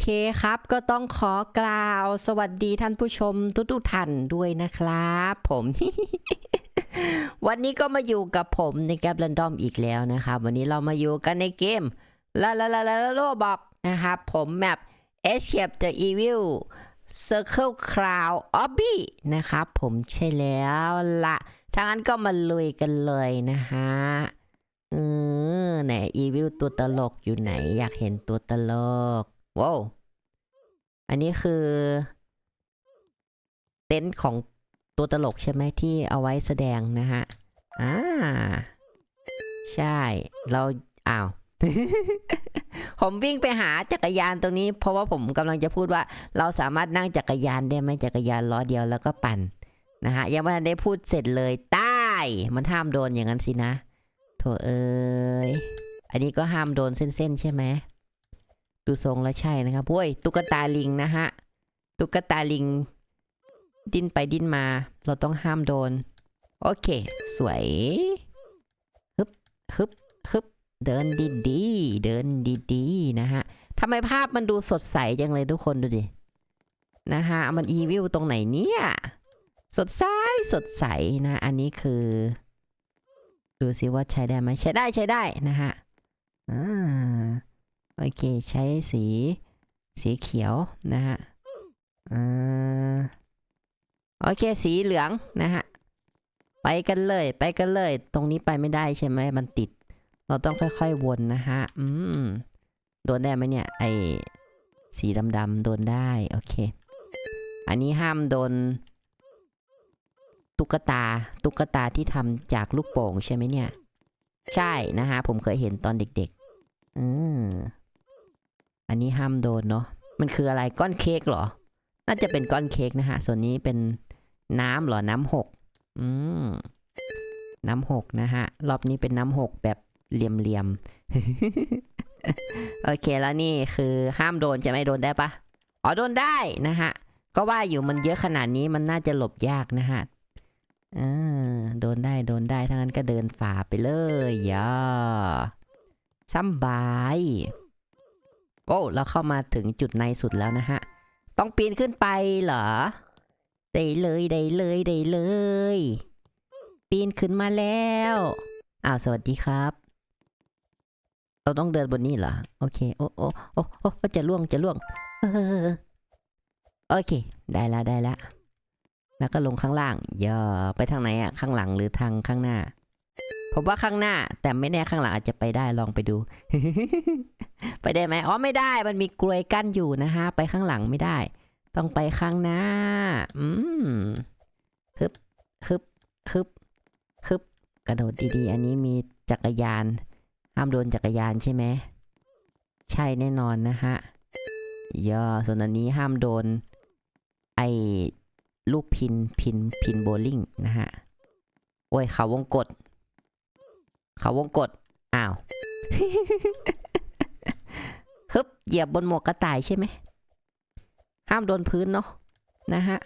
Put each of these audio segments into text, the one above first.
เคครับ ก็ต้องขอกล่าว สวัสดีท่านผู้ชมทุกๆท่านด้วยนะครับ ผม วันนี้ก็มาอยู่กับผมในแกป r รนดอมอีกแล้วนะครับ วันนี้เรามาอยู่กันในเกมลาลาลาลาโลบอกนะครับผมแมป Escape the Evil Circle Crowd Obby นะครับผมใช่แล้วละถ้างั้นก็มาลุยกันเลยนะฮะเออไหนอีวิลตัวตลกอยู่ไหน อยากเห็นตัวตลก ว้าวอันนี้คือ เต็นท์ของตัวตลกใช่ไหมที่เอาไว้แสดงนะฮะ อ่า ใช่ เรา อ้าว ผมวิ่งไปหาจักรยานตรงนี้ เพราะว่าผมกำลังจะพูดว่า เราสามารถนั่งจักรยานได้ไหมจักรยานล้อเดียวแล้วก็ปั่นนะฮะ ยังไม่ได้พูดเสร็จเลยใต้มันห้ามโดนอย่างนั้นสินะโถเอ้ย อันนี้ก็ห้ามโดนเส้นๆใช่ไหม ดูทรงแล้วใช่นะครับโว้ยตุ๊กตาลิงนะฮะ ตุ๊กตาลิง ดิ้นไปดิ้นมา เราต้องห้ามโดน โอเค สวยฮึบฮึบฮึบเดินดีๆเดินดีๆนะฮะทำไมภาพมันดูสดใสจังเลยทุกคนดูดิ นะฮะ มันอีวิวตรงไหนเนี่ย สดใส สดใสนะ อันนี้คือ ดูสิว่าใช้ได้ไหมใช้ได้ใช้ได้นะฮะอ่า โอเค ใช้สีสีเขียวนะฮะอ่าโอเคสีเหลืองนะฮะ ไปกันเลย ไปกันเลย ตรงนี้ไปไม่ได้ใช่ไหมมันติด เราต้องค่อยๆวนนะฮะ อืม โดนได้ไหมเนี่ย ไอสีดำๆโดนได้ โอเค อันนี้ห้ามโดน ตุ๊กตา ตุ๊กตาที่ทำจากลูกโป่งใช่ไหมเนี่ย ใช่นะฮะ ผมเคยเห็นตอนเด็ก ๆ อืม อันนี้ห้ามโดนเนาะ มันคืออะไรก้อนเค้กเหรอ น่าจะเป็นก้อนเค้กนะฮะ ส่วนนี้เป็นน้ำเหรอ น้ำหก อืม น้ำหกนะฮะ รอบนี้เป็นน้ำหกแบบเหลี่ยมๆโอเคแล้วนี่คือห้ามโดนใช่ไหมโดนได้ปะอ๋อโดนได้นะฮะ ก็ว่าอยู่มันเยอะขนาดนี้มันน่าจะหลบยากนะฮะออโดนได้โดนได้ทั้งนั้นก็เดินฝ่าไปเลยย่าซ้ำบาย โอ้เราเข้ามาถึงจุดในสุดแล้วนะฮะ ต้องปีนขึ้นไปเหรอ ได้เลยได้เลยได้เลย ปีนขึ้นมาแล้ว อ้าวสวัสดีครับ เราต้องเดินบนนี้เหรอ โอเค โอ้โอ้โอ้โอ้จะล่วงจะล่วง เออ โอเค ได้แล้วได้แล้วแล้วก็ลงข้างล่าง ย่อไปทางไหนอะข้างหลังหรือทางข้างหน้า ผมว่าข้างหน้า แต่ไม่แน่ข้างหลังอาจจะไปได้ลองไปดู ไปได้ไหมอ๋อไม่ได้ มันมีกลวยกั้นอยู่นะฮะ ไปข้างหลังไม่ได้ ต้องไปข้างหน้า อืมฮึบฮึบฮึบฮึบกระโดดดีๆ อันนี้มีจักรยานห้ามโดนจักรยานใช่ไหมใช่แน่นอนนะฮะย่อส่วนอันนี้ห้ามโดน ไอลูกพินพินพินโบลิ่งนะฮะโอ้ยเขาวงกด เขาวงกดอ้าวฮึบเหยียบบนหมวกกระต่ายใช่ไหม ห้ามโดนพื้นเนาะนะฮะ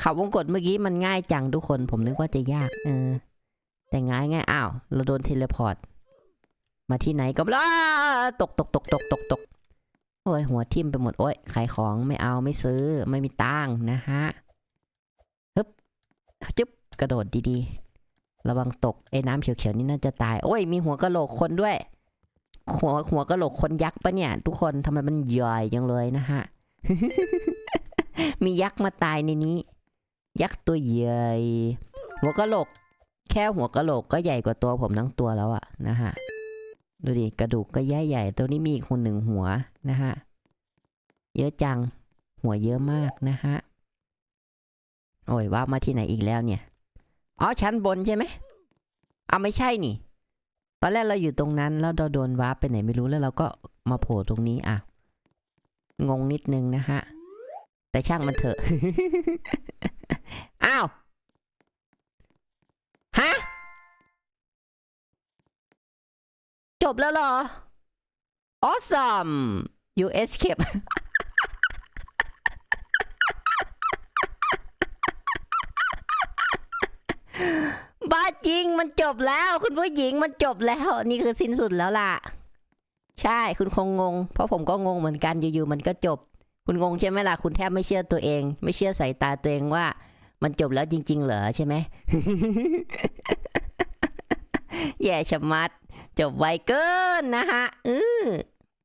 เขาวงกดเมื่อกี้มันง่ายจังทุกคน ผมนึกว่าจะยาก เออ แต่ง่ายง่ายอ้าว เราโดนเทเลพอร์ต มาที่ไหนก็ล้าตกตกตกตกตกตกโอ้ยหัวทิ่มไปหมด โอ้ยขายของไม่เอาไม่ซื้อไม่มีตังค์นะฮะจึ๊บกระโดดดีๆ ระวังตกไอ้น้ำเขียวๆนี่น่าจะตาย โอ้ย มีหัวกะโหลกคนด้วย หัวหัวกะโหลกคนยักษ์ปะเนี่ย ทุกคนทำไมมันใหญ่จังเลยนะฮะ มียักษ์มาตายในนี้ ยักษ์ตัวใหญ่หัวกะโหลก แค่หัวกะโหลกก็ใหญ่กว่าตัวผมทั้งตัวแล้วอะนะฮะดูดิกระดูกก็ใหญ่ใหญ่ตัวนี้มีอีกคนหนึ่งหัวนะฮะเยอะจังหัวเยอะมากนะฮะโอ้ยว่ามาที่ไหนอีกแล้วเนี่ย อ๋อชั้นบนใช่ไหมเอาไม่ใช่นี่ ตอนแรกเราอยู่ตรงนั้น แล้วเราโดนวาร์ปไปไหนไม่รู้แล้วเราก็มาโผล่ตรงนี้อะ งงนิดนึงนะฮะ แต่ช่างมันเถอะ อ้าว ฮะ จบแล้วเหรอ awesome you escape บ้าจริง มันจบแล้ว คุณผู้หญิงมันจบแล้ว นี่คือสิ้นสุดแล้วล่ะ ใช่คุณคงงง เพราะผมก็งงเหมือนกันอยู่ๆมันก็จบ คุณงงใช่ไหมล่ะคุณแทบไม่เชื่อตัวเอง ไม่เชื่อสายตาตัวเองว่า มันจบแล้วจริง ๆ เหรอใช่ไหมแย่ชะมัด จบไวเกินนะฮะอือ